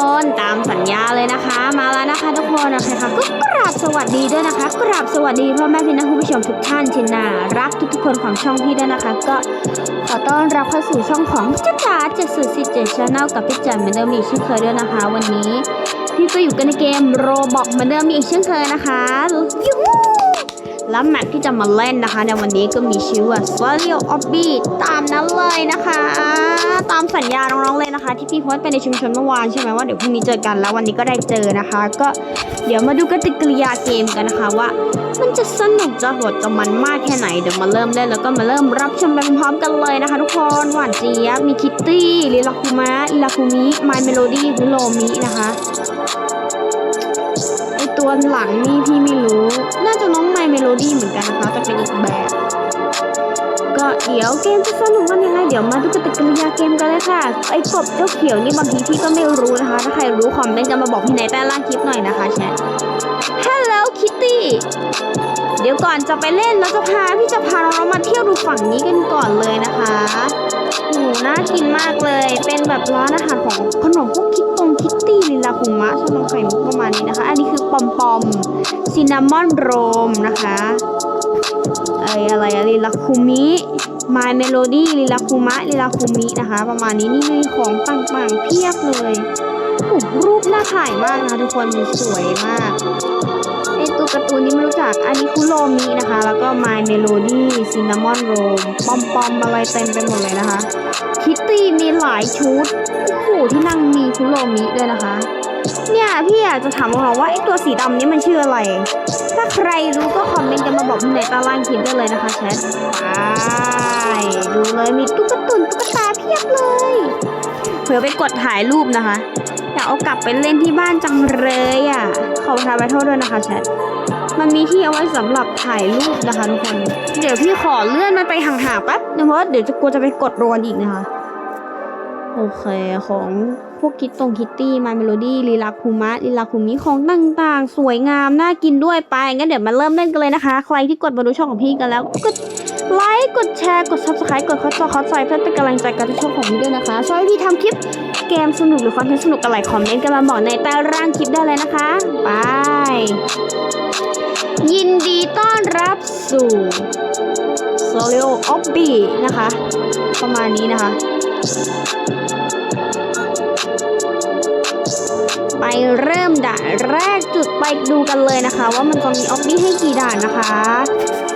คนตามสัญญาเลยนะคะ มาแล้วนะคะทุกคนโอเคค่ะก็กราบสวัสดีด้วยนะคะ กราบสวัสดีพ่อแม่พี่น้องผู้ชมทุกท่านที่น่ารักทุกๆคนของช่องพี่ด้วยนะคะ ก็ขอต้อนรับเข้าสู่ช่องของจ้าจ๋าเจ็ดสุดสิเจ็ดชาแนลกับพี่จ๋มเหมือนเดิมอีกเช่นเคยด้วยนะคะ วันนี้ พี่ก็อยู่กันในเกมโรบอกเหมือนเดิมอีกเช่นเคยนะคะยู แล้วแมปที่จะมาเล่นนะคะ ในวันนี้ก็มีชื่อว่า s w a l l o w o b b y ตามนั้นเลยนะคะ ตามสัญญาน้องๆเลยนะคะ ที่พี่โพสต์ไปในชุมชนเมื่อวานใช่ไหมว่าเดี๋ยวพรุ่งนี้เจอกันแล้ววันนี้ก็ได้เจอนะคะ ก็เดี๋ยวมาดูกติกริยาเกมกันนะคะว่า มันจะสนุกจะโหดจะมันมากแค่ไหนเดี๋ยวมาเริ่มเล่นแล้วก็มาเริ่มรับชมไปพร้อมๆกันเลยนะคะ ทุกคนหวานเจี๊ยบมีคิตตี้ลิลาคุมะลิลาคุมิมายเมโลดี้บุโรมินะคะ ไอตัวหลังนี่พี่ไม่รู้ น่าจะน้องไมเมโลดี้เหมือนกันนะคะแต่เป็นอีกแบบ ก็เดี๋ยวเกมจะสนุกกันยังไงเดี๋ยวมาดูกติกาเกมกันเลยค่ะไอ้กบเจ้าเขียวนี่บางทีพี่ก็ไม่รู้นะคะ ถ้าใครรู้คอมเมนต์กันมาบอกพี่ในใต้ล่างคลิปหน่อยนะคะแชท Hello Kitty เดี๋ยวก่อนจะไปเล่นเราจะพาพี่จะพาน้องๆมาเที่ยวดูฝั่งนี้กันก่อนเลยนะคะโอ้โหน่ากินมากเลย เป็นแบบร้านอาหารของขนมพวกคิตต คิตตี้ลิลาคุมะชานมไข่มุกประมาณนี้นะคะ อันนี้คือปอมปอมซินนามอนโรมนะคะไออะไรอะลิลาคุมิมาเมโลดี้ลิลาคุมะลิลาคุมินะคะ ประมาณนี้นี่มีของต่างๆเพียบเลยรูปน่าถ่ายมากนะคะทุกคนสวยมาก ไอตัวการ์ตูนนี้ไม่รู้จัก อันนี้คุโรมินะคะ แล้วก็ My Melody Cinnamon Roll ปอมปอมอะไรเต็มไปหมดเลยนะคะ คิตตี้มีหลายชุดโอ้โหที่นั่งมีคุโรมิด้วยนะคะ เนี่ยพี่อยากจะถามน้องๆว่าไอตัวสีดำนี้มันชื่ออะไร ถ้าใครรู้ก็คอมเมนต์กันมาบอกในตารางคลิปได้เลยนะคะแชทไปดูเลยมีตุ๊กตุนตุ๊กตาเพียบเลยเผื่อไปกดถ่ายรูปนะคะ อยากเอากลับไปเล่นที่บ้านจังเลยอะ ขอทายไว้โทษด้วยนะคะแชทมันมีที่เอาไว้สำหรับถ่ายรูปนะคะทุกคน เดี๋ยวพี่ขอเลื่อนมันไปห่างๆแป๊บนึงเพราะเดี๋ยวจะกลัวจะไปกดโรนอีกนะคะ โอเคของพวกคิดตตงคิตตี้มาเมโลดี้ลีลาคูมะลีลาคูมิของต่างๆ สวยงาม น่ากินด้วยไป งั้นเดี๋ยวมาเริ่มเล่นกันเลยนะคะ ใครที่กดมาดูช่องของพี่กันแล้วกดไลค์กดแชร์กด subscribe กดข้อจอข้อใจเพื่อเป็นกำลังใจกับช่องของพี่ด้วยนะคะช่วยพี่ทำคลิป เกมสนุกหรือคอนเทนต์สนุกอะไรคอมเมนต์กันมาบอกในใต้ร่างคลิปได้เลยนะคะไปยินดีต้อนรับสู่ s o l i o o b b นะคะ ประมาณนี้นะคะ ไปเริ่มด่านแรกจุดไปดูกันเลยนะคะ ว่ามันจะมีออบบี้ให้กี่ด่านนะคะ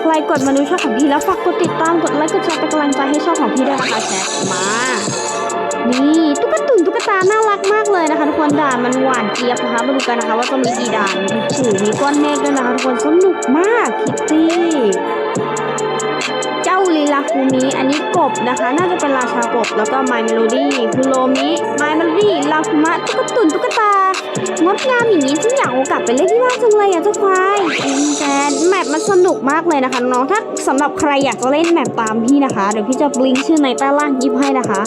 ใครกดมาดูช่องของพี่แล้วฝากกดติดตามกดไลค์กดแชร์เป็นกำลังใจให้ช่องของพี่ด้วยนะคะแชทมา นี่ตุ๊กตุ น่ารักมากเลยนะคะทุกคนด่านมันหวานเจี๊ยบนะคะมาดูกันนะคะ ว่าจะมีกี่ด่านโอ้โหมีก้อนเมฆด้วยนะคะทุกคนสนุกมากคิตตี้เจ้าลีลาคูมิอันนี้กบนะคะ น่าจะเป็นราชากบแล้วก็ไมเมโลดี้คุโรมิไมเมโลดี้ลาคุมะตุ๊กตุนตุ๊กตางดงามอย่างนี้ฉันอยากเอกลับไปเล่นที่บ้านจังเลยอะเจ้าควายแต่แมปมันสนุกมากเลยนะคะน้องถ้าสำหรับใครอยากจะเล่นแมปตามพี่นะคะเดี๋ยวพี่จะลิงก์ชื่อในใต้ล่างยิบให้นะคะ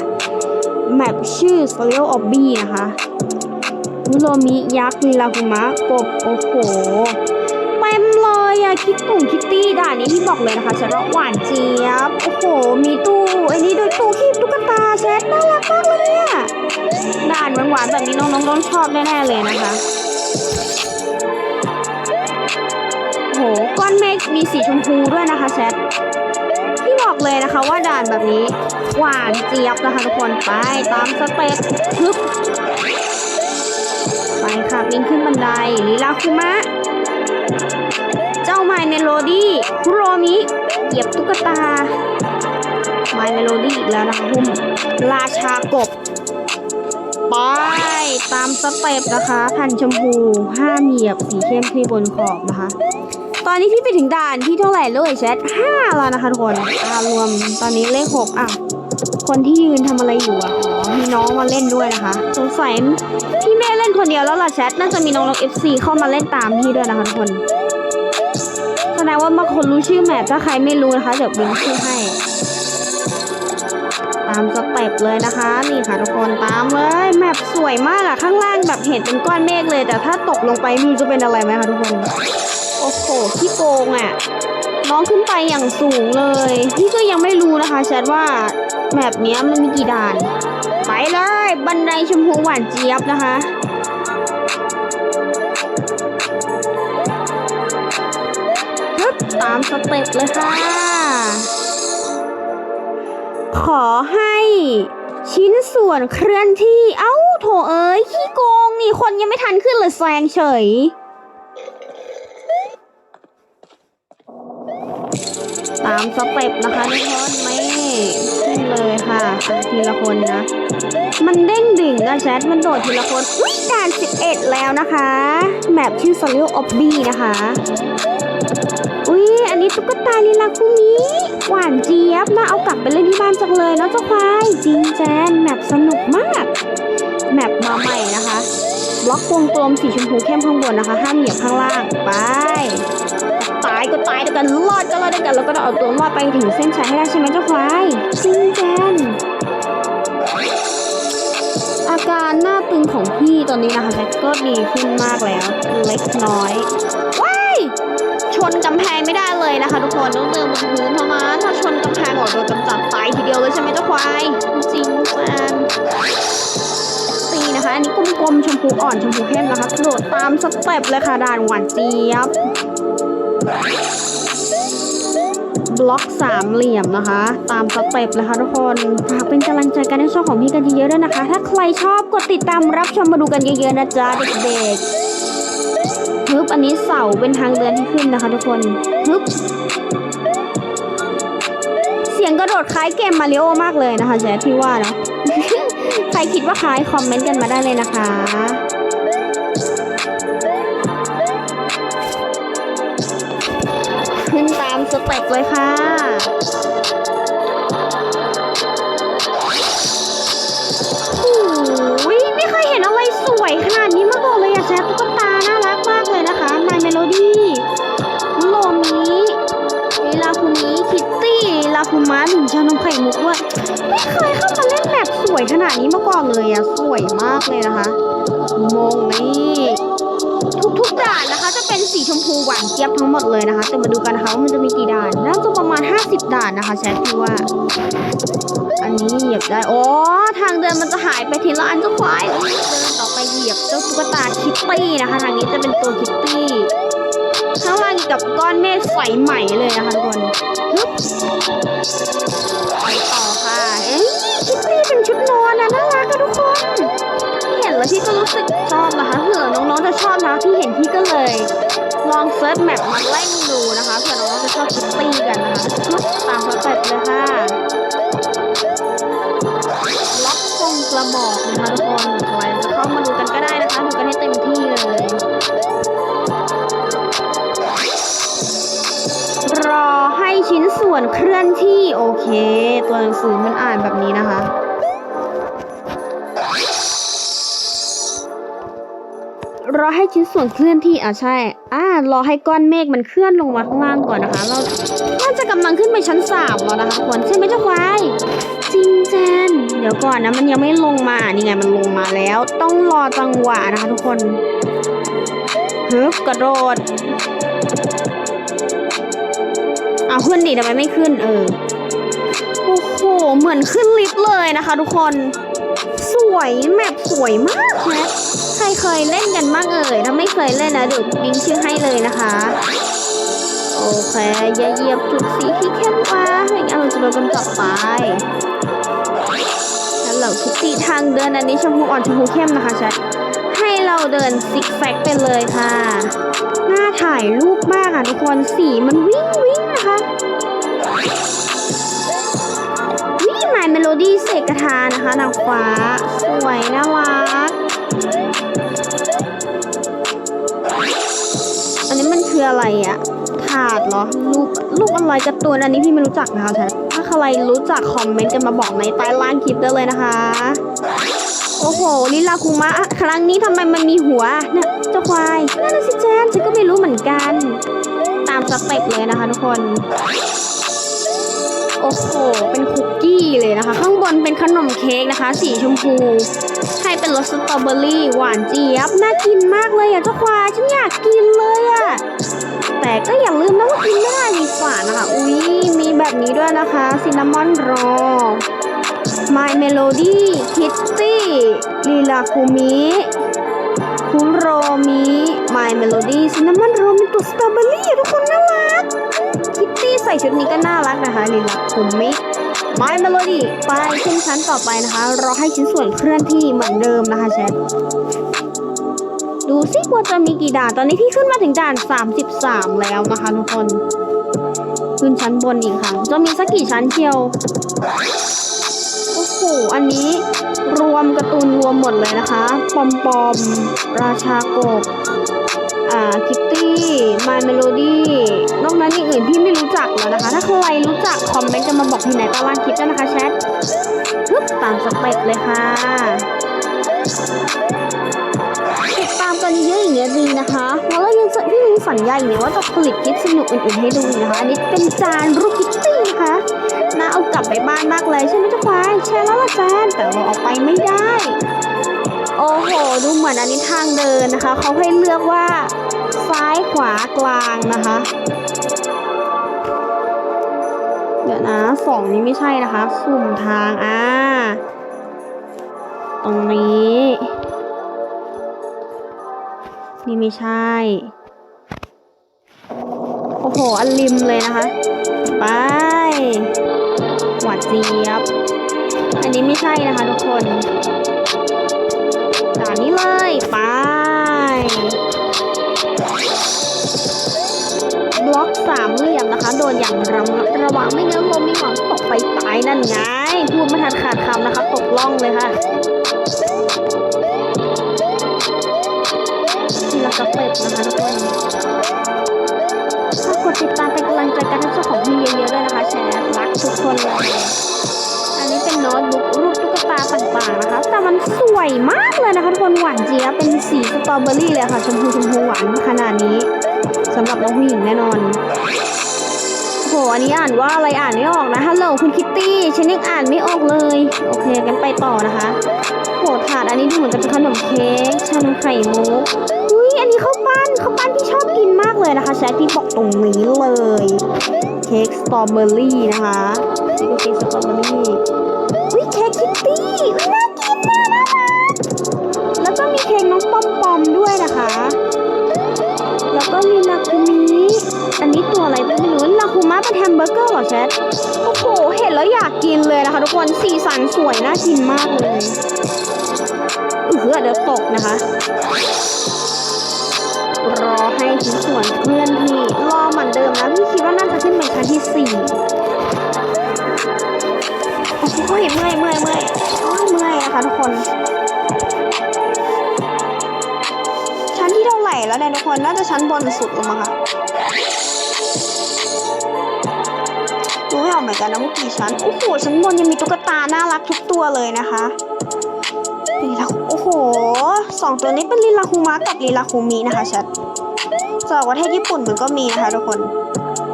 แมปชื่อ s o l i o o b b y นะคะคุโรมิยักษ์ลีลาคุมะกบโอ้โหเต็มเลยอะคิดตุ่งคิตตี้ด่านนี้พี่บอกเลยนะคะฉันว่หวานเจี๊ยบ โอ้โห มีตู้ไอ้นี่ด้วยตู้คีบตุ๊กตาเช็ดน่ารักมากเลยอะด่านหวานๆแบบนี้น้องๆต้องชอบแน่ๆเลยนะคะโอ้โหก้อนเมฆมีสีชมพูด้วยนะคะแชทพี่ บอกเลยนะคะว่าด่านแบบนี้ หวานเจี๊ยบนะคะทุกคนไปตามสเต็ปฮึบไปค่ะปีนขึ้นบันไดลีลาคุมะ เจ้าไมเมโลดี้คุโรมิเหยียบตุ๊กตาไมเมโลดี้อีกแล้วนะคะพุ่มราชากบไปตามสเต็ปนะคะแผ่นชมพูห้ามเหยียบสีเข้มที่บนขอบนะคะ ตอนนี้พี่ไปถึงด่านที่เท่าไหร่เลยแชทห้าแล้วนะคะทุกคนอ่ารวมตอนนี้เลขหกอะ คนที่ยืนทำอะไรอยู่อะอ๋อมีน้องมาเล่นด้วยนะคะ สงสัยพี่ไม่เล่นคนเดียวแล้วล่ะแชทน่าจะมีน้องๆ FC เข้ามาเล่นตามพี่ด้วยนะคะทุกคนแสดงว่าบางคนรู้ชื่อแมปถ้าใครไม่รู้นะคะเดี๋ยวบิงชื่อให้ ตามสเต็ปเลยนะคะนี่ค่ะทุกคนตามเลยแมปสวยมากอะข้างล่างแบบเห็นเป็นก้อนเมฆเลย แต่ถ้าตกลงไปไมรู้จะเป็นอะไรไหมคะทุกคน พี่โกงอะ่ะ น้องขึ้นไปอย่างสูงเลย พี่ก็ยังไม่รู้นะคะแชทว่าแมปนี้มันมีกี่ด่าน ไปเลย บันไดชมพูหวานเจี๊ยบนะคะตามสเต็ปเลยค่ะ ขอให้ชิ้นส่วนเคลื่อนที่ เอ้า โถเอ้ย ขี้โกงนี่คนยังไม่ทันขึ้นเลยแซงเฉยามสเต็ปนะคะทุกคนไม่ขึ้นเลยค่ะทีละคนนะ มันเด้งดิ่งนะแชทมันโดดทีละคนอุ้ยด่าน11 แล้วนะคะ แมปชื่อ s o l i o o b b นะคะ อุ้ยอันนี้ตุ๊กตาลีลาคุมิหวานเจี๊ยบน่าเอากลับไปเล่นที่บ้านจังเลยเนาะเจ้าควายจริงแจนแมปสนุกมาก แมปมาใหม่นะคะบล็อกวงกลมสีชมพูเข้มข้างบนนะคะ ห้ามเหยียบข้างล่างไป อดก็รอดด้วยกันแล้วก็ต้องเอาตัวรอดไปถึงเส้นชัยให้ได้ใช่ไหมเจ้าควายจริงแจนอาการหน้าตึงของพี่ตอนนี้นะคะแพทก็ดีขึ้นมากแล้วเล็กน้อยว้ายชนกำแพงไม่ได้เลยนะคะ ทุกคนต้องเดินบนพื้นเท่านั้นถ้าชนกำแพงหรอกโดนกำจัดตายทีเดียวเลยใช่ไหมเจ้าควายจริงแฟนตีนะคะอันนี้กลมๆชมพูอ่อนชมพูเข้มนะคะโดดตามสเต็ปเลยค่ะด่านหวานเจี๊ยบ บล็อกสามเหลี่ยมนะคะ ตามสเต็ปเลยค่ะทุกคนฝากเป็นกำลังใจกันในช่องของพี่กันเยอะๆด้วยนะคะ ถ้าใครชอบกดติดตามรับชมมาดูกันเยอะๆนะจ๊ะเด็กๆฮึบอันนี้เสาเป็นทางเดินที่ขึ้นนะคะ ทุกคนฮึบเสียงกระโดดคล้ายเกมมาริโอมากเลยนะคะแจ๊พี่ว่าเนาะใครคิดว่าคล้ายคอมเมนต์กันมาได้เลยนะคะ สเต็ปเลยค่ะโอ้ยไม่เคยเห็นอะไรสวยขนาดนี้มาก่อนเลยอะแจ๊ตุ๊กตา น่ารักมากเลยนะคะ My Melody โลมิลีลาคุมิคิตตี้ลาคุมะหนึ่งชานมไข่มุกด้วยไม่เคยเข้ามาเล่นแบบสวยขนาดนี้มาก่อนเลยอะสวยมากเลยนะคะ มงนี่ทุกๆด่านนะคะจะ ชมพูหวานเจี๊ยบทั้งหมดเลยนะคะ แต่มาดูกันนะคะว่ามันจะมีกี่ด่าน น่าจะประมาณ 50 ด่านนะคะแชทพี่ว่า อันนี้เหยียบได้อ๋อทางเดินมันจะหายไปทีละอันเจ้าควายเดินต่อไปเหยียบเจ้าตุ๊กตาคิตตี้นะคะ ทางนี้จะเป็นตัวคิตตี้ ข้างล่างกับก้อนเมฆใสใหม่เลยนะคะทุกคนฮึบไปต่อค่ะเอ้ยคิตตี้เป็นชุดนอนนะน่ารักอะทุกคนเห็นแล้วพี่ก็รู้สึกชอบนะคะเผื่อน้องๆจะชอบนะพี่เห็นพี่ก็เลย ลองเซิร์ชแมปมาเล่นดูนะคะเผื่อน้องจะชอบคิตตี้กันนะคะตามสเต็ปเลยค่ะล็อกทรงกระบอกนะคะทุกคนใครจะเข้ามาดูกันก็ได้นะคะดูกันให้เต็มที่เลยรอให้ชิ้นส่วนเคลื่อนที่โอเค ตัวหนังสือมันอ่านแบบนี้นะคะ รอให้ชิ้นส่วนเคลื่อนที่อะใช่อ่ารอให้ก้อนเมฆมันเคลื่อนลงมาข้างล่างก่อนนะคะ เราน่าจะกำลังขึ้นไปชั้นสามแล้วนะคะทุกคนใช่ไหมเจ้าควายจริงแจนเดี๋ยวก่อนนะมันยังไม่ลงมานี่ไงมันลงมาแล้ว ต้องรอจังหวะนะคะทุกคนฮึบกระโดดเอาขึ้นดิทำไมไม่ขึ้นเออโอ้โหเหมือนขึ้นลิฟต์เลยนะคะ ทุกคน สวยแมปสวยมากแมใครเคยเล่นกันบ้างเอ่ยถ้าไม่เคยเล่นนะเดี๋ยวบิงชื่อให้เลยนะคะ โอเคอย่าเยียบจุดสีที่เข้มมาไม่งั้นเราจะโดนกำจับไปฮัลโหลคิตตี้ทางเดินอันนี้ชมพูอ่อนชมพูเข้มนะคะแชทให้เราเดินซิกแซกไปเลยค่ะ หน้าถ่ายรูปมากอะทุกคนสีมันวิ่งวิ่งนะคะ ดี้เสกกระทานะคะนางฟ้า สวยน่ารัก อันนี้มันคืออะไรอะถาดเหรอลูกลูกอะไรกร์ตูนอันนี้พี่ไม่รู้จักนะคะแชทถ้าใครรู้จักคอมเมนต์กันมาบอกในใต้ล่างคลิปได้เลยนะคะ โอ้โห ลิลาคุมะ ครั้งนี้ทำไมมันมีหัวเนี่ยเจ้าควายนั่นสิแจนฉันก็ไม่รู้เหมือนกัน ตามสเต็ปเลยนะคะทุกคน โอ้โห เป็นคุกกี้เลยนะคะ ข้างบนเป็นขนมเค้กนะคะ สีชมพู ให้เป็นรสสตรอเบอรี่ หวานเจี๊ยบ น่ากินมากเลยอะเจ้าควายฉันอยากกินเลยอะ แต่ก็อย่าลืมนะว่ากินไม่ได้มีฝานะคะ อุ้ยมีแบบนี้ด้วยนะคะ ซินนามอนรอ My Melody Kitty ลีลาคุมิคุโรมิ My Melody ซินนามอนโรมีตัวสตรอเบอรี่ทุกคน ใส่ชุดนี้ก็น่ารักนะคะลิลาคุมิไม้เมโลดี้ไปขึ้นชั้นต่อไปนะคะรอให้ชิ้นส่วนเคลื่อนที่เหมือนเดิมนะคะแชทดูซิว่าจะมีกี่ด่านตอนนี้พี่ขึ้นมาถึงด่าน 33 แล้วนะคะทุกคน ขึ้นชั้นบนอีกค่ะ จะมีสักกี่ชั้นเชียวโอ้โหอันนี้รวมการ์ตูนรวมหมดเลยนะคะ ปอมปอมราชากบอ่าคิตตี มายเมโลดี้นอกนั้นอย่างอื่นพี่ไม่รู้จักแล้วนะคะ ถ้าใครรู้จักคอมเมนต์จะมาบอกที่ไหนต้ล่างคลิปด้วยนะคะแชทปึ๊บตามสเต็ปเลยค่ะ ติดตามกันเยอะอย่างเงี้ยดีนะคะ แล้วเรายังพี่ยังสัญญาอย่างเนี้ยว่าจะผลิตคลิปสนุกอื่นๆให้ดูนะคะ อันนี้เป็นจานรูปคิตตี้นะคะน่าเอากลับไปบ้านมากเลยใช่ไหมเจ้าควายใช่แล้วล่ะจานแต่เราเอาไปไม่ได้ โอ้โห ดูเหมือนอันนี้ทางเดินนะคะ เขาให้เลือกว่าายขวากลางนะคะ เดี๋ยวนะสองนี้ไม่ใช่นะคะ สุ่มทางอ่าตรงนี้ นี่ไม่ใช่ โอ้โห อันริมเลยนะคะ ไป หวานเจี๊ยบ อันนี้ไม่ใช่นะคะทุกคนด่านนี้เลย ไป สามเหลี่ยมนะคะ โดนอย่างระมัดระวังไม่งั้นลมมีหวังตกไปตายนั่นไง พูดไม่ทันขาดคำนะคะ ตกล่องเลยค่ะทีละสเต็ปนะคะทุกคนฝากดติดตามเป็นกำลังใจกันให้เจ้าของพี่เยอะๆด้วยนะคะ แชร์รักทุกคนเลย อันนี้เป็นโน้ตบุ๊กรูปตุ๊กตาต่างๆนะคะ แต่มันสวยมากเลยนะคะทุกคนหวานเจี๊ยบเป็นสีสตรอเบอรี่เลยค่ะ ชมพูชมพูหวานขนาดนี้ สำหรับน้องผู้หญิงแน่นอนโหอันนี้อ่านว่าอะไรอ่านไม่ออกนะฮัลโหลคุณคิตตี้ฉันยังอ่านไม่ออกเลย โอเคกันไปต่อนะคะโหถาดอันนี้ดูเหมือนจะเป็นขนมเค้กชานมไข่มุกอุ้ยอันนี้ข้าวปั้นข้าวปั้นที่ชอบกินมากเลยนะคะแชทที่บอกตรงนี้เลย เค้กสตรอเบอรี่นะคะนี่ก็เค้กสตรอเบอรี่ ไม่รู้าเป็นแฮมเบอร์เกอร์เหรอแชทโอ้โห เห็นแล้วอยากกินเลยนะคะทุกคน สีสันสวยน่ากินมากเลยเออเดี๋ยวตกนะคะ รอให้ชิ้นส่วนเคลื่อนที่รอเหมือนเดิมนะพี่คิดว่าน่าจะขึ้นไปชั้นที่สี่โอ้โหเมื่อยเมื่อยเมื่อยเมื่อยอ้ยเมื่อยนะคะทุกคนชั้นที่เท่าไหร่แล้วเนี่ยทุกคน น่าจะชั้นบนสุดแลงมาค่ะ ดูไม่ออกเหมือนกันนะว่ากี่ชั้นโอ้โหชั้นบนยังมีตุ๊กตาน่ารักทุกตัวเลยนะคะลีลาโอ้โหสองตัวนี้เป็นลีลาคูมะกับลีลาคูมินะคะชัดจากประเทศญี่ปุ่นมันก็มีนะคะทุกคน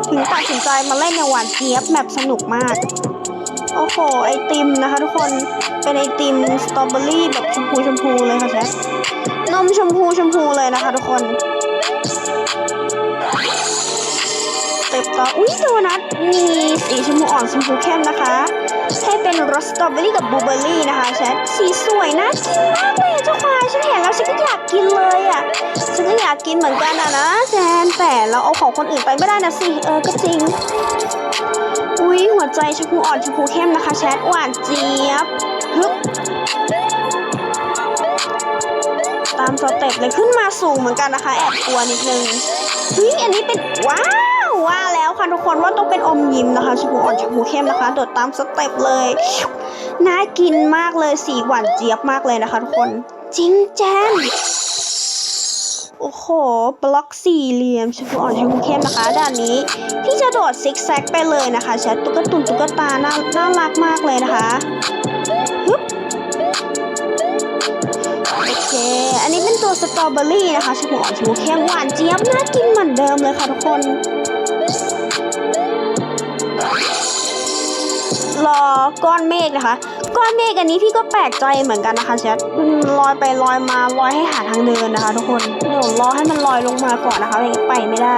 ถึงตัดสินใจมาเล่นในหวานเจี๊ยบแบบสนุกมาก โอ้โห ไอติมนะคะทุกคน เป็นไอติมสตรอเบอรี่แบบชมพูชมพูเลยค่ะแชทนมชมพูชมพูเลยนะคะทุกคน เต็ปต่ออุ้ยโดนัทมีสีชมพูอ่อนชมพูเข้มนะคะ ให้เป็นรสสตรอเบอรี่กับบลูเบอร์รี่นะคะแชทสีสวยน่ากินมากเลยเจ้าควายฉันเห็นแล้วฉันก็อยากกินเลยอะฉันก็อยากกินเหมือนกันอะนะแจนแต่เราเอาของคนอื่นไปไม่ได้นะสิเออก็จริงอุ้ยหัวใจชมพูอ่อนชมพูเข้มนะคะแชทหวานเจี๊ยบฮึบตามสเต็ปเลยขึ้นมาสูงเหมือนกันนะคะ แอบกลัวนิดนึงเฮ้ยอันนี้เป็นว้าว ว่าแล้วค่ะทุกคนว่าต้องเป็นอมยิ้มนะคะชมพูอ่อนชมพูเข้มนะคะโดดตามสเต็ปเลย น่ากินมากเลยสีหวานเจี๊ยบมากเลยนะคะทุกคนจริงแจ้นโอ้โห บล็อกสี่เหลี่ยมชมพูอ่อนชมพูเข้มนะคะด้านนี้พี่จะโดดซิกแซกไปเลยนะคะแชทตุ๊กตุนตุ๊กตาน่าน่ารักมากเลยนะคะฮึบโอเค อันนี้เป็นตัวสตรอเบอรี่นะคะชมพูอ่อนชมพูเข้มหวานเจี๊ยบน่ากินเหมือนเดิมเลยค่ะทุกคน รอก้อนเมฆนะคะ ก้อนเมฆอันนี้พี่ก็แปลกใจเหมือนกันนะคะแชทลอยไปลอยมาลอยให้หาทางเดินนะคะ ทุกคนเดี๋ยวรอให้มันลอยลงมาก่อนนะคะไม่งั้นไปไม่ได้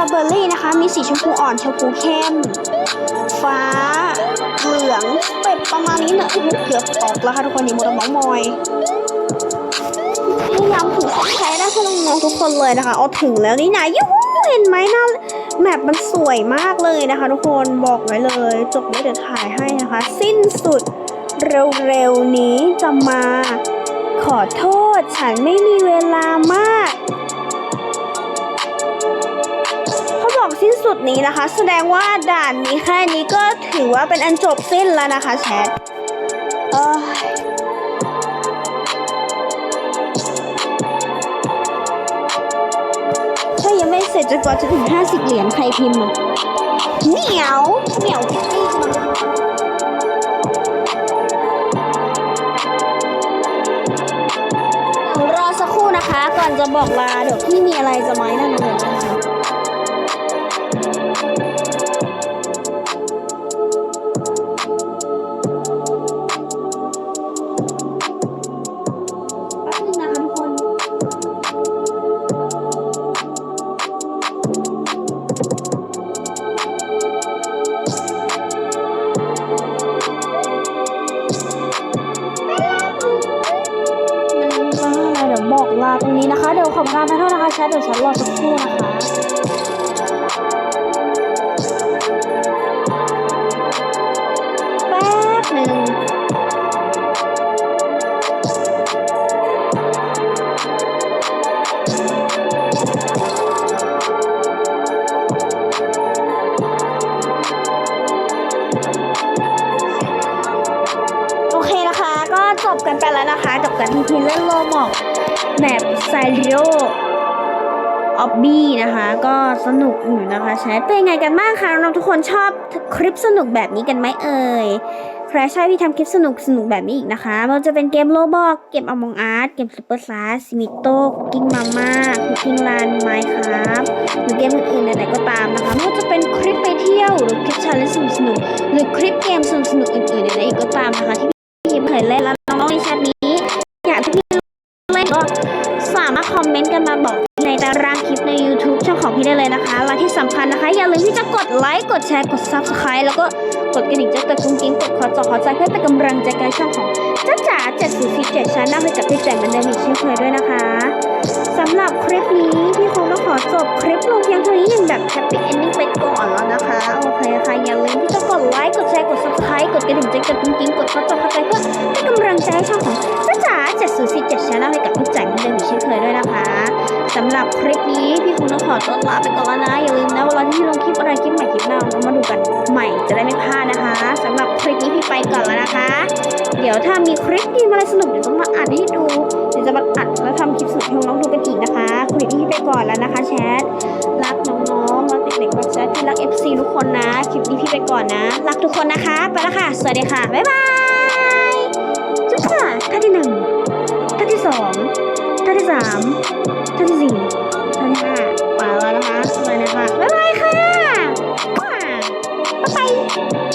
รูปเก้าอี้นะคะรูตรอเบอรี่นะคะ มีสีชมพูอ่อนชมพูเข้ม ฟ้า เหลืองเป็ดประมาณนี้เนอะอื้อหือเกือบตกแล้วค่ะทุกคนนี่มดมองมอยพยายามถึงใช้ได้เพื่อน้องๆทุกคนเลยนะคะเอาถึงแล้วนี่นะยูหูเห็นไหมนะแมปมันสวยมากเลยนะคะ ทุกคนบอกไว้เลยจบแล้วเดี๋ยวถ่ายให้นะคะ สิ้นสุดเร็วๆนี้จะมา ขอโทษฉันไม่มีเวลามาก บอกสิ้นสุดนี้นะคะ แสดงว่าด่านนี้แค่นี้ก็ถือว่าเป็นอันจบสิ้นแล้วนะคะแชทเอ้ยถ้ายังไม่เสร็จจนกว่าจะถึง 50 เหรียญใครพิมพ์อะเหนียวเหนียวพี่รอสักครู่นะคะ ก่อนจะบอกลาเดี๋ยวพี่มีอะไรจะไม้นั่นเลย นะคะเดี๋ยวฉันรอสักครู่นะคะแป๊บหนึ่งโอเคนะคะก็จบกันไปแล้วนะคะ จบกันที่พินเล่นโลบอกแมปไซเรีย ออบบี้นะคะ ก็สนุกอยู่นะคะแชทเป็นยังไงกันบ้างคะน้องทุกคนชอบคลิปสนุกแบบนี้กันไหมเอ่ยใครใช่พี่ทำคลิปสนุกสนุกแบบนี้อีกนะคะไมันจะเป็นเกมโลบอกเกมอมองอาร์ตเกมซูเปอร์ซาร์ซิมิโต้กิ้งมาม่าคุกกิ้งรันไมค์ครับหรือเกมอื่นๆไหนๆก็ตามนะคะไม่ว่าจะเป็นคลิปไปเที่ยวหรือคลิปชาเลนจ์สนุกๆหรือคลิปเกมสนุกๆอื่นๆไหนๆกก็ตามนะคะที่พี่เคยเล่นแล้ว YouTube ช่องของพี่ได้เลยนะคะและที่สำคัญนะคะ อย่าลืมที่จะกดไลค์กดแชร์กด Subscribe แล้วก็กดกระดิ่งแจ้งเตือนกุ้งกิ้งกดขอจอขอใจเพื่อเป็นกำลังใจกับช่องของจ้าจ๋า7047ชั้นหน้าไปกับพี่แจงเหมือนเดิมอีกเช่นเคยด้วยนะคะสำหรับคลิปนี้พี่คงต้องขอจบคลิปลงเพียงเท่านี้อย่างแบบแฮปปี้เอนดิ้งไปก่อนแล้วนะคะ โอเคค่ะอย่าลืมที่จะกดไลค์กดแชร์กด Subscribe กดกระดิ่งแจ้งเตือนกุ้งกิ้งกดขอจอขอใจเพื่อเป็นกำลังใจให้ช่องของจ้าจ๋า7047 Channel ให้กับพี่แจงเหมือนเดิมอีกเช่นเคยด้วยนะคะ สำหรับคลิปนี้พี่คงต้องขอตัวลาไปก่อนแล้วนะ อย่าลืมนะเวลาที่พี่ลงคลิปอะไรคลิปใหม่คลิปหน้าเรามาดูกันใหม่จะได้ไม่พลาดนะคะสำหรับคลิปนี้พี่ไปก่อนแล้วนะคะ เดี๋ยวถ้ามีคลิปดีอะไรสนุกเดี๋ยวต้องมาอัดให้ดูเดี๋ยวจะมาอัดแล้วทำคลิปสนุกให้น้องดูกันอีกนะคะคลิปนี้พี่ไปก่อนแล้วนะคะแชทรักน้องๆรักเด็กๆรักแชทที่รัก FC ทุกคนนะคลิปนี้พี่ไปก่อนนะ รักทุกคนนะคะไปแล้วค่ะสวัสดีค่ะบ๊ายบายจุ๊บค่ะท่าที่หนึ่งท่าที่สอง ท่าที่สามท่าที่สี่ท่าที่ห้าไปแล้วนะคะไปนะคะบ๊ายบายค่ะบ๊ายบาย